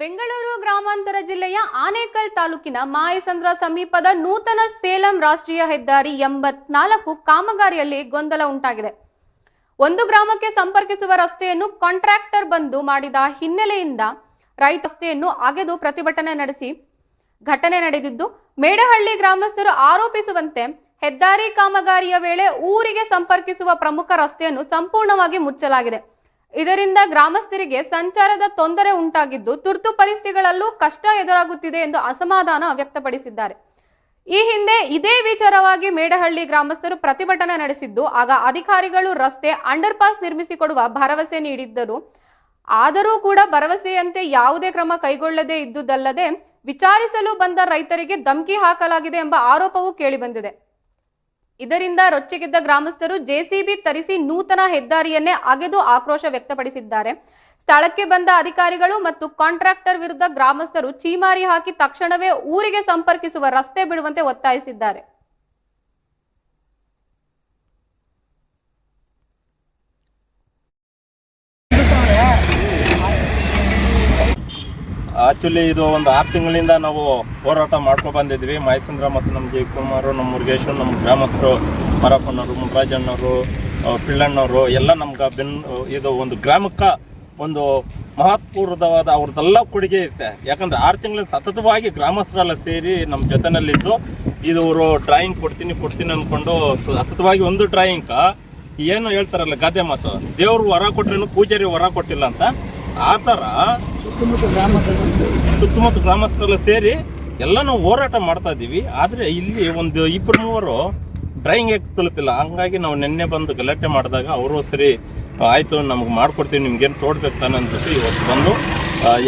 ಬೆಂಗಳೂರು ಗ್ರಾಮಾಂತರ ಜಿಲ್ಲೆಯ ಆನೇಕಲ್ ತಾಲೂಕಿನ ಮಾಯಸಂದ್ರ ಸಮೀಪದ ನೂತನ ಸೇಲಂ ರಾಷ್ಟ್ರೀಯ ಹೆದ್ದಾರಿ ಎಂಬತ್ನಾಲ್ಕು ಕಾಮಗಾರಿಯಲ್ಲಿ ಗೊಂದಲ ಉಂಟಾಗಿದೆ. ಒಂದು ಗ್ರಾಮಕ್ಕೆ ಸಂಪರ್ಕಿಸುವ ರಸ್ತೆಯನ್ನು ಕಾಂಟ್ರಾಕ್ಟರ್ ಬಂದು ಮಾಡಿದ ಹಿನ್ನೆಲೆಯಿಂದ ರೈತ ರಸ್ತೆಯನ್ನು ಅಗೆದು ಪ್ರತಿಭಟನೆ ನಡೆಸಿ ಘಟನೆ ನಡೆದಿದ್ದು, ಮೇಡಹಳ್ಳಿ ಗ್ರಾಮಸ್ಥರು ಆರೋಪಿಸುವಂತೆ ಹೆದ್ದಾರಿ ಕಾಮಗಾರಿಯ ವೇಳೆ ಊರಿಗೆ ಸಂಪರ್ಕಿಸುವ ಪ್ರಮುಖ ರಸ್ತೆಯನ್ನು ಸಂಪೂರ್ಣವಾಗಿ ಮುಚ್ಚಲಾಗಿದೆ. ಇದರಿಂದ ಗ್ರಾಮಸ್ಥರಿಗೆ ಸಂಚಾರದ ತೊಂದರೆ ಉಂಟಾಗಿದ್ದು ತುರ್ತು ಪರಿಸ್ಥಿತಿಗಳಲ್ಲೂ ಕಷ್ಟ ಎದುರಾಗುತ್ತಿದೆ ಎಂದು ಅಸಮಾಧಾನ ವ್ಯಕ್ತಪಡಿಸಿದ್ದಾರೆ. ಈ ಹಿಂದೆ ಇದೇ ವಿಚಾರವಾಗಿ ಮೇಡಹಳ್ಳಿ ಗ್ರಾಮಸ್ಥರು ಪ್ರತಿಭಟನೆ ನಡೆಸಿದ್ದು, ಆಗ ಅಧಿಕಾರಿಗಳು ರಸ್ತೆ ಅಂಡರ್ ಪಾಸ್ ನಿರ್ಮಿಸಿಕೊಡುವ ಭರವಸೆ ನೀಡಿದ್ದರು. ಆದರೂ ಕೂಡ ಭರವಸೆಯಂತೆ ಯಾವುದೇ ಕ್ರಮ ಕೈಗೊಳ್ಳದೇ ಇದ್ದುದಲ್ಲದೆ ವಿಚಾರಿಸಲು ಬಂದ ರೈತರಿಗೆ ಧಮಕಿ ಹಾಕಲಾಗಿದೆ ಎಂಬ ಆರೋಪವೂ ಕೇಳಿಬಂದಿದೆ. ಇದರಿಂದ ರೊಚ್ಚಿಗೆದ್ದ ಗ್ರಾಮಸ್ಥರು ಜೆಸಿಬಿ ತರಿಸಿ ನೂತನ ಹೆದ್ದಾರಿಯನ್ನೇ ಅಗೆದು ಆಕ್ರೋಶ ವ್ಯಕ್ತಪಡಿಸಿದ್ದಾರೆ. ಸ್ಥಳಕ್ಕೆ ಬಂದ ಅಧಿಕಾರಿಗಳು ಮತ್ತು ಕಾಂಟ್ರಾಕ್ಟರ್ ವಿರುದ್ಧ ಗ್ರಾಮಸ್ಥರು ಚೀಮಾರಿ ಹಾಕಿ ತಕ್ಷಣವೇ ಊರಿಗೆ ಸಂಪರ್ಕಿಸುವ ರಸ್ತೆ ಬಿಡುವಂತೆ ಒತ್ತಾಯಿಸಿದ್ದಾರೆ. ಆಕ್ಚುಲಿ ಇದು ಒಂದು ಆರು ತಿಂಗಳಿಂದ ನಾವು ಹೋರಾಟ ಮಾಡ್ಕೊ ಬಂದಿದ್ವಿ. ಮಹೇಸಂದ್ರ ಮತ್ತು ನಮ್ಮ ಜಯಕುಮಾರ್, ನಮ್ಮ ಮುರುಗೇಶ್, ನಮ್ಮ ಗ್ರಾಮಸ್ಥರು, ಮರಪ್ಪನವರು ಮುರಾಜಣ್ಣವರು ಪಿಳ್ಳಣ್ಣವರು, ಎಲ್ಲ ನಮ್ಗೆ ಬೆನ್ ಇದು ಒಂದು ಗ್ರಾಮಕ್ಕೆ ಒಂದು ಮಹತ್ಪೂರ್ವದವಾದ ಅವ್ರದ್ದೆಲ್ಲ ಕೊಡುಗೆ ಇರುತ್ತೆ. ಯಾಕಂದ್ರೆ ಆರು ತಿಂಗಳಿಂದ ಸತತವಾಗಿ ಗ್ರಾಮಸ್ಥರೆಲ್ಲ ಸೇರಿ ನಮ್ಮ ಜೊತೆನಲ್ಲಿದ್ದು, ಇದು ಅವರು ಡ್ರಾಯಿಂಗ್ ಕೊಡ್ತೀನಿ ಕೊಡ್ತೀನಿ ಅಂದ್ಕೊಂಡು ಸತತವಾಗಿ ಒಂದು ಡ್ರಾಯಿಂಗ್ ಏನು ಹೇಳ್ತಾರಲ್ಲ ಗಾದೆ ಮಾತು, ದೇವರು ವರ ಕೊಟ್ರೇನು ಪೂಜಾರಿ ವರ ಕೊಟ್ಟಿಲ್ಲ ಅಂತ. ಆ ಥರ ಸುತ್ತಮುತ್ತ ಗ್ರಾಮಸ್ಥರೆಲ್ಲ ಸೇರಿ ಎಲ್ಲ ನಾವು ಹೋರಾಟ ಮಾಡ್ತಾ ಇದ್ದೀವಿ. ಆದರೆ ಇಲ್ಲಿ ಒಂದು ಇಬ್ಬರು ಮೂವರು ಡ್ರೈಯಿಂಗ್ ತಲುಪಿಲ್ಲ ಹಂಗಾಗಿ ನಾವು ನಿನ್ನೆ ಬಂದು ಗಲಾಟೆ ಮಾಡಿದಾಗ ಅವರು ಸರಿ ಆಯಿತು ನಮ್ಗೆ ಮಾಡ್ಕೊಡ್ತೀವಿ ನಿಮ್ಗೇನು ತೋಡ್ಬೇಕು ತಾನೆ ಅಂದ್ಬಿಟ್ಟು ಇವತ್ತು ಬಂದು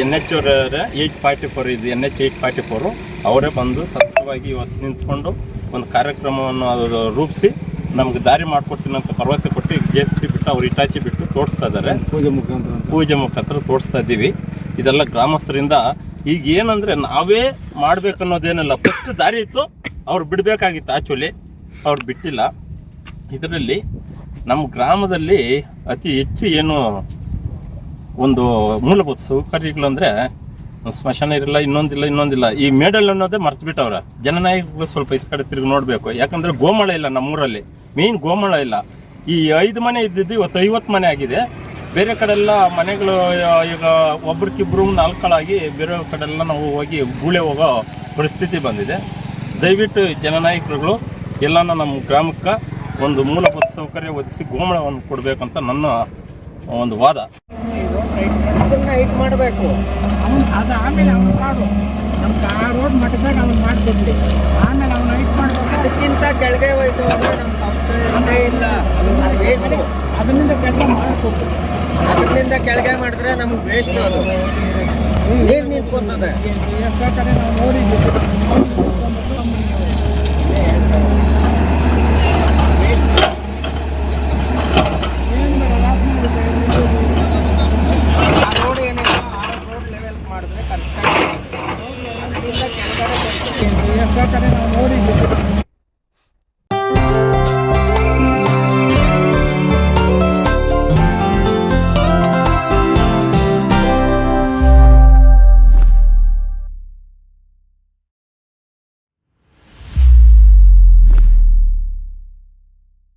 ಎನ್ ಎಚ್ ಅವರೇ ಏಯ್ಟ್ ಫಾರ್ಟಿ ಫೋರ್ ಇದು N H eight forty four ಅವರೇ ಬಂದು ಸತತವಾಗಿ ಇವತ್ತು ನಿಂತ್ಕೊಂಡು ಒಂದು ಕಾರ್ಯಕ್ರಮವನ್ನು ಅದು ರೂಪಿಸಿ ನಮ್ಗೆ ದಾರಿ ಮಾಡಿಕೊಡ್ತೀನಿ ಅಂತ ಭರವಸೆ ಕೊಟ್ಟು ಜೆ ಸಿ ಬಿಟ್ಟು ಅವ್ರು ಇಟಾಚಿ ಬಿಟ್ಟು ತೋರಿಸ್ತಾ ಇದ್ದಾರೆ. ಪೂಜೆ ಮುಖಾಂತರ. ಪೂಜೆ ಮುಖಾಂತರ ತೋರಿಸ್ತಾ ಇದ್ದೀವಿ. ಇದೆಲ್ಲ ಗ್ರಾಮಸ್ಥರಿಂದ ಈಗ ಏನಂದ್ರೆ ನಾವೇ ಮಾಡ್ಬೇಕನ್ನೋದೇನಲ್ಲ. ಫಸ್ಟ್ ದಾರಿ ಇತ್ತು, ಅವ್ರು ಬಿಡಬೇಕಾಗಿತ್ತು ಆ್ಯಕ್ಚುಲಿ ಅವ್ರು ಬಿಟ್ಟಿಲ್ಲ. ಇದರಲ್ಲಿ ನಮ್ಮ ಗ್ರಾಮದಲ್ಲಿ ಅತಿ ಹೆಚ್ಚು ಏನು ಒಂದು ಮೂಲಭೂತ ಸೌಕರ್ಯಗಳಂದ್ರೆ ಸ್ಮಶಾನ ಇರಲ್ಲ, ಇನ್ನೊಂದಿಲ್ಲ ಇನ್ನೊಂದಿಲ್ಲ. ಈ ಮೇಡಲ್ ಅನ್ನೋದೇ ಮರ್ತು ಬಿಟ್ಟವ್ರ ಜನನಾಯಕ ಸ್ವಲ್ಪ ಈ ಕಡೆ ತಿರುಗಿ ನೋಡಬೇಕು. ಯಾಕಂದ್ರೆ ಗೋಮಳ ಇಲ್ಲ ನಮ್ಮೂರಲ್ಲಿ. ಮೇನ್ ಗೋಮಳ ಇಲ್ಲ. ಈ ಐದು ಮನೆ ಇದ್ದಿದ್ದು ಇವತ್ತು ಐವತ್ತು ಮನೆ ಆಗಿದೆ. ಬೇರೆ ಕಡೆ ಎಲ್ಲ ಮನೆಗಳು ಈಗ ಒಬ್ರಿಗಿಬ್ರು ನಾಲ್ಕಳಾಗಿ ಬೇರೆ ಕಡೆ ಎಲ್ಲ ನಾವು ಹೋಗಿ ಗೂಳೆ ಹೋಗೋ ಪರಿಸ್ಥಿತಿ ಬಂದಿದೆ. ದಯವಿಟ್ಟು ಜನನಾಯಕರುಗಳು ಎಲ್ಲನ ನಮ್ಮ ಗ್ರಾಮಕ್ಕೆ ಒಂದು ಮೂಲಭೂತ ಸೌಕರ್ಯ ಒದಗಿಸಿ ಗೋಮಳವನ್ನು ಕೊಡಬೇಕಂತ ನನ್ನ ಒಂದು ವಾದ. ಅದನ್ನ ಹೈಟ್ ಮಾಡಬೇಕು. ಅದು ಆಮೇಲೆ ಅವನು ಮಾಡು ನಮ್ಗೆ ಆ ರೋಡ್ ಮಟ್ಟದಾಗ ಅವ್ನು ಮಾಡಿಕೊಡ್ಲಿ. ಆಮೇಲೆ ಅವನು ಹೈಟ್ ಮಾಡ್ಬೇಕು. ಅದಕ್ಕಿಂತ ಕೆಳಗೆ ಹೋಯ್ತು ಅಂದ್ರೆ ನಮ್ಮ ಇಲ್ಲ. ಅದು ಕೆಲಸ ಮಾಡ್ಬೇಕು ಅದರಿಂದ ಕೆಳಗೆ ಮಾಡಿದ್ರೆ ನಮ್ಗೆ ವೇಸ್ಟ್ ನೀರು ನಿಂತ್ಕೊಂತದೆ. ಮಾಡಿದ್ರೆ ಕರೆಕ್ಟಾಗಿ ಅದರಿಂದ ಕೆಳಗಡೆ ನೋಡಿ